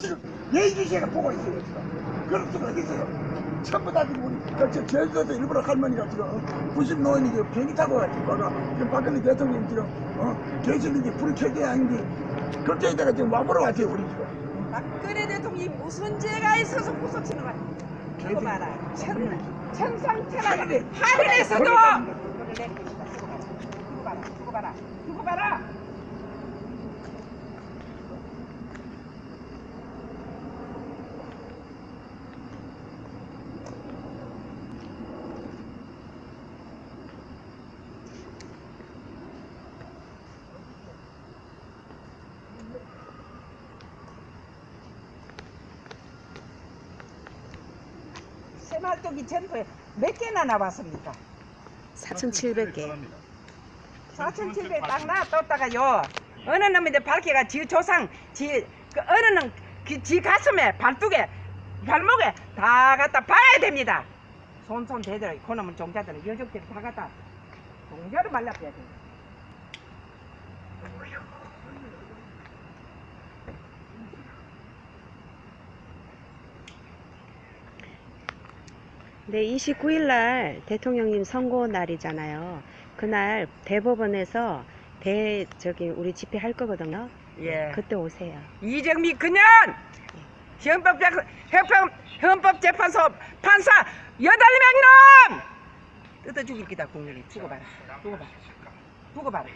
지금 예의주시가 보고 있어요 지금 그럴 수가 있어요 전부 다 지금 우리 저 제주도에서 일부러 할머니가 지금 90 노인이 지금 비행기 타고 가지고 와가 지금 박근혜 대통령 지금 어 계시는지 불이 켜져야 하는지 걱정이다가 지금 와보러 왔어요 우리 지금 박근혜 대통령이 무슨 죄가 있어서 구속시는 거야? 그거 봐라. 천, 천상천하 하늘에 하늘에서도. 그거 봐라. 그거 봐라. 그거 봐라. 새말뚝이 전부에 몇 개나 나왔습니까? 4,700개. 4,700 딱 놔뒀다가요. 어느 놈인데 밝게가 지 조상, 지, 그 어느 놈, 그, 지 가슴에, 발뚝에, 발목에 다 갖다 봐야 됩니다. 손손 대더라. 그놈은 종자들은 여적대로 다 갖다 종자로 말라줘야 돼. 네, 29일 날 대통령님 선고 날이잖아요. 그날 대법원에서 대 저기 우리 집회 할 거거든요. 예. 그때 오세요. 이정미 그년 헌법 헌법 헌법 재판소 판사 여덟 명놈 뜯어 죽일 기다 국민이 죽어봐라 죽어봐라 죽어봐라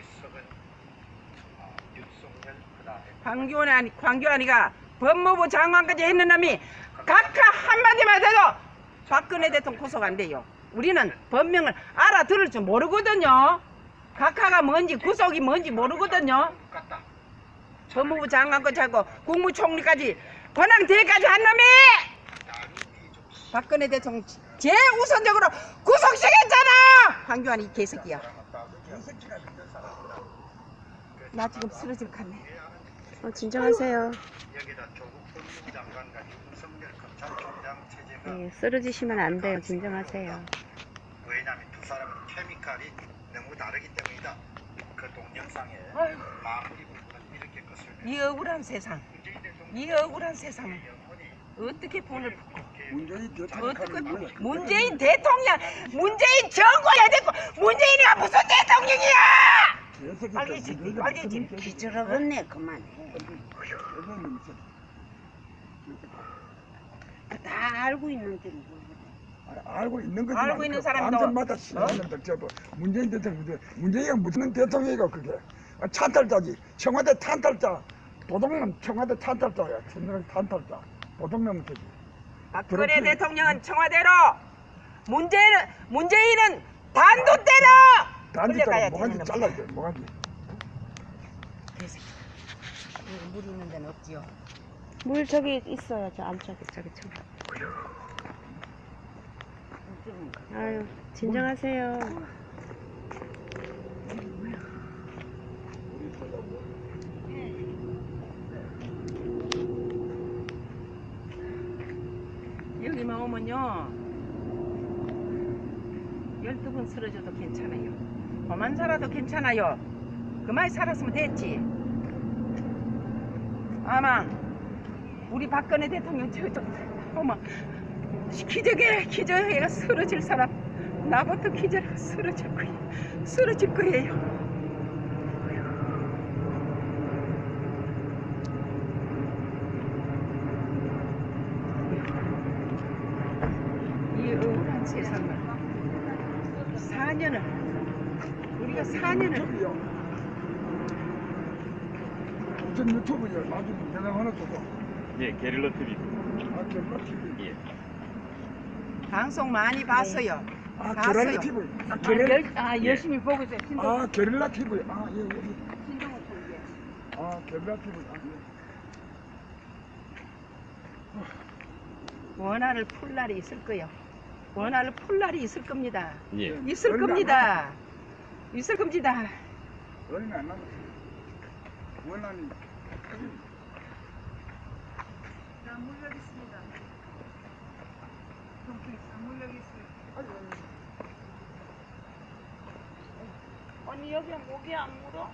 황교안이 아니 황교안이가 법무부 장관까지 했는 놈이 각하 한마디만 해도 박근혜 대통령 구속 안 돼요. 우리는 법명을 알아들을 줄 모르거든요. 각하가 뭔지 구속이 뭔지 모르거든요. 법무부 장관까지 하고 국무총리까지 권한 대까지 한 놈이 박근혜 대통령 제우선적으로 구속시켰잖아 황교안 이 개새끼야 나 지금 쓰러질 것 같네 어, 진정하세요. 여기다 조국 법무부 장관과 윤석열 검찰총장 체제가 네, 쓰러지시면 안 돼요. 진정하세요. 왜냐하면 두 사람은 케미칼이 너무 다르기 때문이다. 그 동영상에 아유. 마무리 부분은 이렇게 것을 이 억울한 세상 이 억울한 세상을 어떻게 본을 붙고 문재인 어떻게 대통령이 뭐야 문재인 대통령 문재인 정권에 됐고 문재인이가 무슨 대통령이야 빨개지, 빨개지. 기절하겠네 그만해 다 알고 있는데 뭐 알고 있는 거지 알고 있는 사람도- 방송마다 싫어하는데 저뭐 문재인 대통령 문재인이 무슨 대통령이고 그게. 아, 찬탈자지. 청와대 탄탈자. 도둑놈 청와대 탄탈자야. 청와대 탄탈자. 도둑놈 되지 박근혜 그렇지. 대통령은 청와대로. 문재인은 문재인은 단도대로 단지 끌려가야 잘라 뭐가지 되는 잘라야 돼 뭐가지 물 있는 데는 없지요. 물 저기 있어요. 저 안쪽에 저기 저. 아유, 진정하세요. 여기만 오면요. 12번 쓰러져도 괜찮아요. 그만 살아도 괜찮아요. 그만 살았으면 됐지. 아마 우리 박근혜 대통령 저저 어머 기적에 기적에 쓰러질 사람 나부터 기적에 쓰러질 거예요. 쓰러질 거예요. 이 억울한 세상을 4년을 우리가 4년을 유튜브요 무슨 유튜브요 나중에 내가 하나 줘봐 예, 게릴라 TV. 아 게릴라 TV 예. 방송 많이 봤어요. 아 봤어요. 게릴라 TV 아 아, 게릴라 열, 아 열심히 보고 있어요. 신동 아 게릴라 TV 아예 예. 신동호 TV. 아 게릴라 TV 아, 예. 원화를 풀 날이 있을 거요. 원화를 풀 날이 있을 겁니다. 예. 있을 겁니다. 있을 겁니다. 얼마 안 남았어 원하는 언니 여기 목이 안 물어?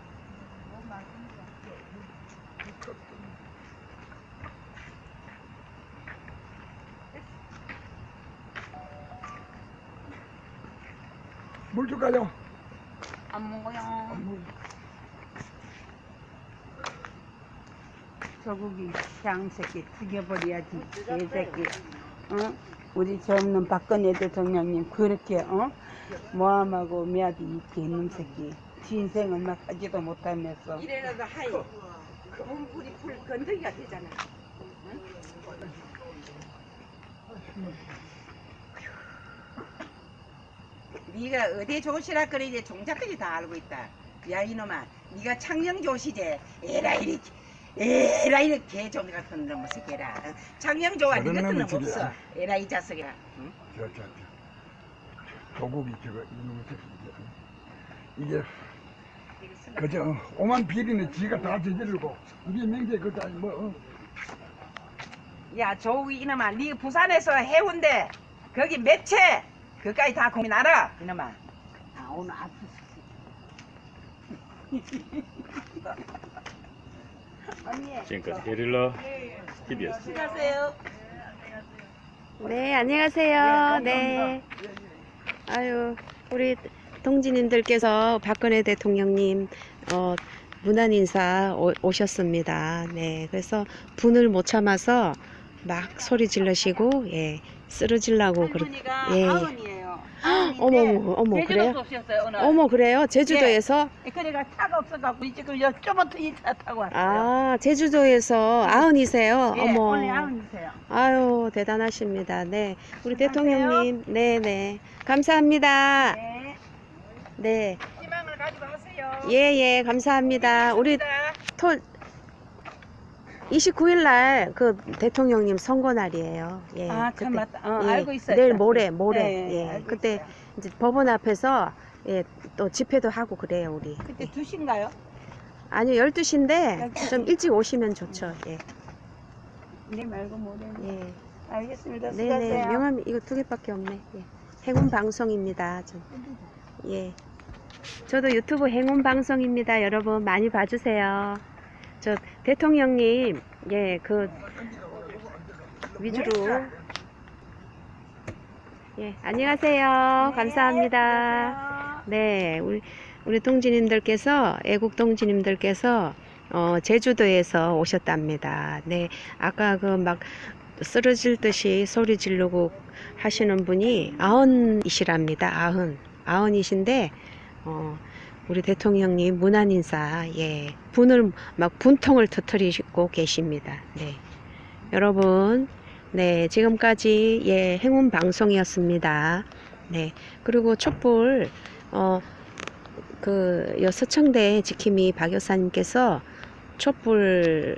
물좀 가져 안 먹어요 안 먹어요. 저국이 양새끼 죽여버려야지 개새끼. 어? 우리 저 없는 박근혜 대통령님 그렇게 어? 모함하고 매야지 이 개놈 새끼. 인생은 막 하지도 못하면서. 이래라도 하이 몸풀이 풀 건더기가 되잖아. 네가 어디 조시라 그래 이제 종자까지 다 알고 있다. 야 이놈아, 네가 창녕 조시제. 에라 이리 에라 이리 개종 같은 놈의 새끼라. 네 저런 같은 놈이 놈. 없어. 에라 이 자식아. 응? 저, 저, 저. 조국이 저거 이놈의 새끼 이게 그저 오만 비리는 지가 다 저지르고 우리 명제 그거 아니 뭐 어? 야 조국이 이놈아, 네 부산에서 해운대 거기 매체 그까지 다 고민 알아 이놈아. 아 오늘 아프 언니. 지금까지 게릴라 TV였습니다. 수고하세요. 네, 안녕하세요. 네. 아유, 우리 동지님들께서 박근혜 대통령님, 어, 문안 인사 오, 오셨습니다. 네. 그래서 분을 못 참아서 막 소리 질러시고, 예, 쓰러질라고 그러, 할머니가 예. 아흔이에요. 어머, 어머, 어머, 그래요? 제주도에서 오셨어요 오늘. 어머, 그래요? 제주도에서? 그래가 차가 없어갖고 지금 여 저번부터 이차 타고 왔어요. 아, 제주도에서 아흔이세요? 예, 어머. 오늘 아흔이세요. 아유, 대단하십니다. 네. 우리 대통령님, 네, 네. 감사합니다. 네. 네. 희망을 가지고 하세요. 예, 예, 감사합니다. 우리 토 29일 날 그 대통령님 선거 날이에요. 예. 아, 참 그때, 맞다. 어, 예, 알고 있어요. 내일 모레, 모레. 네, 예. 알고 그때 있어요. 이제 법원 앞에서 예, 또 집회도 하고 그래요, 우리. 그때 예. 2시인가요? 아니요, 12시인데 좀 일찍 오시면 좋죠. 예. 네 말고 모레. 예. 알겠습니다. 네네. 수고하세요. 명함 이거 두 개밖에 없네. 예. 행운 방송입니다. 좀. 예. 저도 유튜브 행운 방송입니다. 여러분 많이 봐 주세요. 저 대통령님 예 그 위주로 예 안녕하세요. 감사합니다. 네 우리 우리 동지님들께서 애국 동지님들께서 어, 제주도에서 오셨답니다. 네 아까 그 막 쓰러질 듯이 소리 지르고 하시는 분이 아흔이시랍니다. 아흔 아흔이신데 어, 우리 대통령님 문안 인사 예 분을 막 분통을 터뜨리고 계십니다. 네 여러분 네 지금까지 예 행운 방송이었습니다. 네 그리고 촛불 어 그 여서청대 지킴이 박 여사님께서 촛불로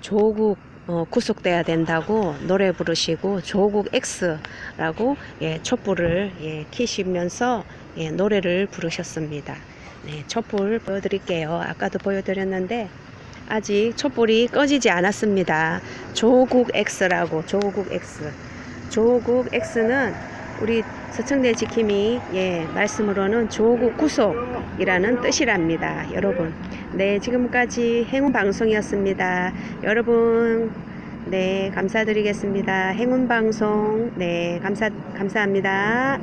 조국 어, 구속돼야 된다고 노래 부르시고 조국 X라고 예, 촛불을 예, 키시면서 예, 노래를 부르셨습니다. 네, 촛불 보여드릴게요. 아까도 보여드렸는데 아직 촛불이 꺼지지 않았습니다. 조국 X라고 조국 X. 조국 X는 우리 서청대 지킴이 예, 말씀으로는 조국 구속이라는 뜻이랍니다. 여러분. 네, 지금까지 행운 방송이었습니다. 여러분, 네, 감사드리겠습니다. 행운 방송, 네, 감사, 감사합니다.